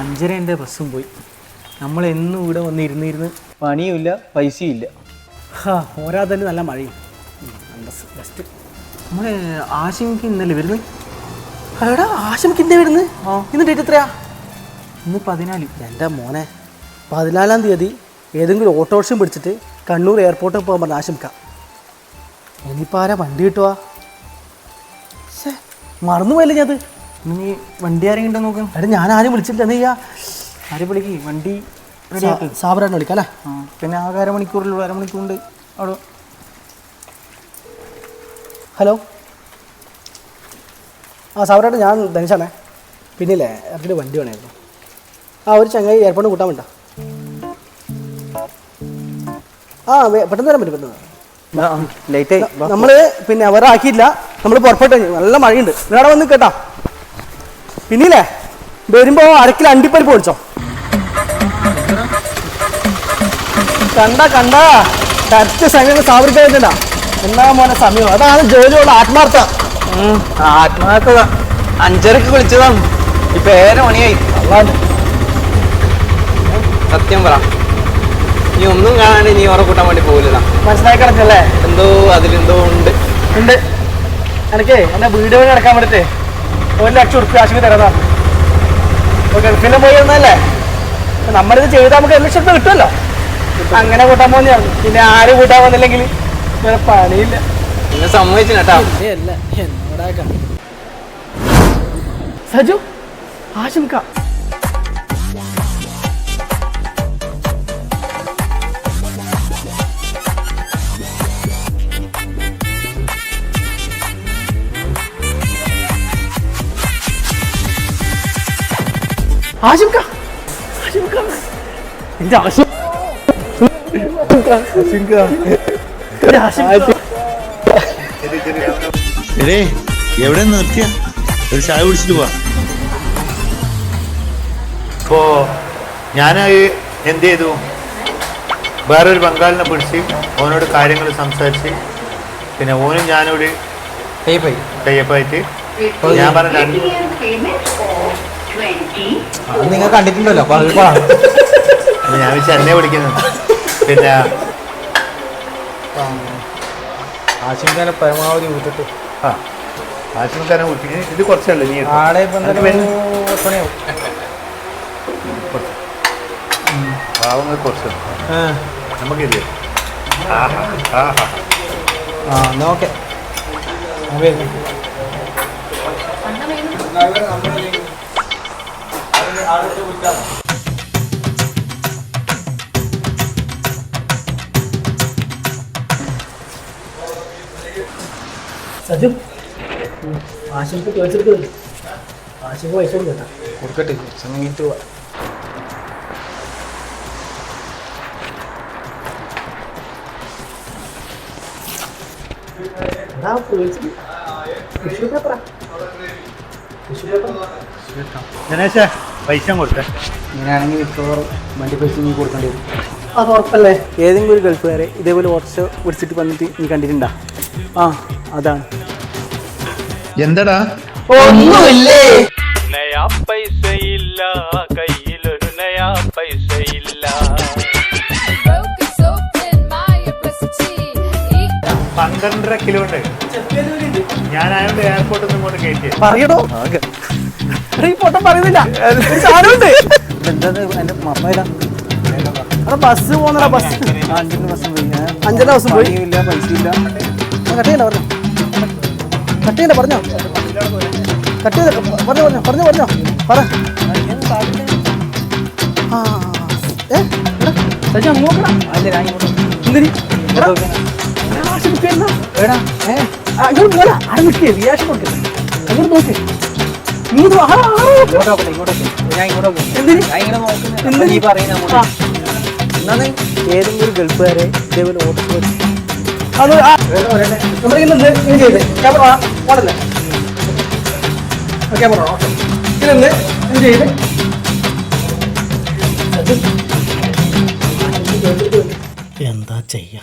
അഞ്ചര എന്റെ ബസ്സും പോയി. നമ്മൾ എന്നും ഇവിടെ വന്നിരുന്നിരുന്ന് പണിയുമില്ല പൈസയും ഇല്ല. ഹാ പോരാ തന്നെ നല്ല മഴയും. ബെസ്റ്റ്. നമ്മളെ ആശങ്കക്ക് ഇന്നലെ വരുന്നു എടാ ആശമിക്ക് വരുന്നു വരുന്നത്? ഇന്ന് ഡേറ്റ് എത്രയാ? ഇന്ന് പതിനാല്. എന്റെ മോനെ പതിനാലാം തീയതി ഏതെങ്കിലും ഓട്ടോറിക്ഷം പിടിച്ചിട്ട് കണ്ണൂർ എയർപോർട്ടിൽ പോകാൻ പറഞ്ഞ ആശമിക്ക ഇനിയിപ്പോൾ ആരാ വണ്ടി കിട്ടുക മറന്നുപോയല്ലേ ഞാൻ അത്? ഇന്ന് നീ വണ്ടി ആരെങ്കിലും ഉണ്ടോ നോക്കാം? എടാ ഞാൻ ആരും വിളിച്ചില്ല നീ ആരെ വിളിക്ക്? വണ്ടി സാബറാണ് വിളിക്കാം അല്ലേ? പിന്നെ ആകെ അരമണിക്കൂറിൽ അരമണിക്കൂറുണ്ട്. അവിടെ. ഹലോ? ആ സാബറായിട്ട് ഞാൻ ധനുഷാണേ. പിന്നില്ലേ ഇറക്കിട്ട് വണ്ടി വേണമായിരുന്നു. ആ ഒരു ചങ്ങായി എയർപോർട്ടിൽ കൂട്ടാൻ വേണ്ട. ആ പെട്ടെന്ന് വരാൻ പറ്റും പെട്ടെന്ന് നമ്മൾ നമ്മൾ പിന്നെ അവരാക്കിയില്ല നമ്മൾ നമ്മൾ പുറപ്പെട്ടു. നല്ല മഴയുണ്ട്. നിങ്ങളവിടെ വന്ന് കേട്ടാ. പിന്നില്ലേ വരുമ്പോ അരക്കിൽ അണ്ടിപ്പരിപ്പ് പൊടിച്ചോ. കണ്ട കണ്ട. കറക്റ്റ് സമയം സാവറിക്കണ്ട എന്നാ മോനെ സമയം. അതാണ് ജോലിയുള്ള ആത്മാർത്ഥ ആത്മാർത്ഥത. അഞ്ചരക്ക് വിളിച്ചതാണ്. ഇപ്പൊ ഏറെ മണിയായി. അള്ളാൻ സത്യം പറ. നീ ഒന്നും കാണാണ്ട് നീ ഓറെ കൂട്ടാൻ വേണ്ടി പോകില്ല മനസ്സിലായി കിടക്കല്ലേ എന്തോ അതിലെന്തോ ഉണ്ട്. ഉണ്ട്. എനിക്ക് എന്നെ വീട് വഴി നടക്കാൻ വേണ്ടിട്ട്. ഒരു ലക്ഷം ഉറുപ്പ്യ ആശുപത്രി തരാതാ ഓക്കെ ഗൾഫിലും പോയി വന്നല്ലേ നമ്മളിത് ചെയ്താൽ നമുക്ക് ഒരു ലക്ഷം ഉറുപ്പ്യ കിട്ടുമല്ലോ? അങ്ങനെ കൂട്ടാൻ പോകുന്നതാണ് പിന്നെ ആര് കൂട്ടാൻ വന്നില്ലെങ്കിൽ വേറെ പണിയില്ല. നിങ്ങൾ സമ്മതിച്ചു കേട്ടാ. സജു ആശംക ആശംക ആശംക എന്റെ ആശം എവിടെ നിർത്തിയ ഒരു ചായ കുടിച്ചിട്ട് പോവാ. ഇപ്പോ ഞാനായി എന്ത് ചെയ്തു വേറൊരു ബംഗാളിനെ പിടിച്ച് ഓനോട് കാര്യങ്ങൾ സംസാരിച്ച് പിന്നെ ഓനും ഞാനോട് പോയി കയ്യപ്പായിട്ട് ഞാൻ പറഞ്ഞ നിങ്ങൾ കണ്ടിട്ടുണ്ടല്ലോ. ഞാൻ വെച്ച് എന്നെ വിളിക്കുന്നു പിന്നെ ആശങ്കനെ പരമാവധി ഊറ്റിട്ട് ആ ആശുപത്രി ഊറ്റി ഇത് കുറച്ചല്ലേ നീ. ആടെ ഇപ്പൊ പണിയാവും. പാവങ്ങൾ കുറച്ച്. ആഹാ ആ എന്നാ ഓക്കെ. സജു ആശുപത്രി ചോദിച്ചെടുക്കുന്നില്ല ആശുപത്രി പൈസ കൊടുക്കണ്ട കൊടുക്കട്ടെ സമയത്ത് പോവാ. എന്താ പേടിച്ചത് ടിഷ്യൂ പേപ്പറാ ടിഷ്യൂ പേപ്പർ ഗണേശ പൈസ കൊടുത്തേ. ഇങ്ങനെയാണെങ്കിൽ മിക്കവാറും വണ്ടി പൈസ നീ കൊടുക്കേണ്ടി വരും. അത് ഉറപ്പല്ലേ? ഏതെങ്കിലും ഒരു ഗൾഫുകാരെ ഇതേപോലെ ഓട്ടോ പിടിച്ചിട്ട് വന്നിട്ട് നീ കണ്ടിട്ടുണ്ടാ? ആ അതാണ്. എന്തടാ? ഒന്നുമില്ലേ? നയാ പൈസ ഇല്ല കയ്യിലൊരു നയാ പൈസ ഇല്ല broke is open my adversity. പന്ത്രണ്ടര കിലോ ഉണ്ട് ഞാൻ അയാളുടെ എയർപോർട്ടിൽ നിന്ന് ഇങ്ങോട്ട് കയറ്റി പറയടോ. ഈ പൊട്ടം പറയുന്നില്ല. സാധനമുണ്ട്. അവിടെ ബസ് പോന്നടാ ബസ് അഞ്ചര ദിവസം പോയി. ഇല്ല പൈസ ഇല്ല കട്ട് ചെയ്യണ്ട പറഞ്ഞോ. കട്ട് ചെയ്യണ്ട പറഞ്ഞോ. കട്ട് ചെയ്ത പറഞ്ഞോ പറഞ്ഞോ പറഞ്ഞോ പറഞ്ഞോ. പറ. ആ ഏ? ഇങ്ങോട്ട് എന്തിന്? അങ്ങോട്ട് നോക്ക്. ഇങ്ങോട്ട് വാ. ആ, ആ, ആ. ഇങ്ങോട്ട് നോക്കട്ടെ ഇങ്ങോട്ട് നോക്ക്. ഞാൻ ഇങ്ങോട്ട് എന്തിന്? ഞാൻ ഇങ്ങനെ നോക്കുന്നത് എന്തിന്? നീ പറയുന്ന. എന്നാണ് ഏതെങ്കിലും ഗൾഫുകാരെ ഇതേപോലെ ഓട്ടോ അത് നമ്മുടെ നിന്ന് ഇങ്ങനെ ചെയ്ത്. ക്യാമറ ഓടല്ലേ? Camera okay. ഇതിൽ ഇങ്ങനെ ചെയ്ത്. എന്താ ചെയ്യാ?